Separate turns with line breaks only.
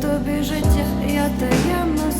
тобі життя, я таємно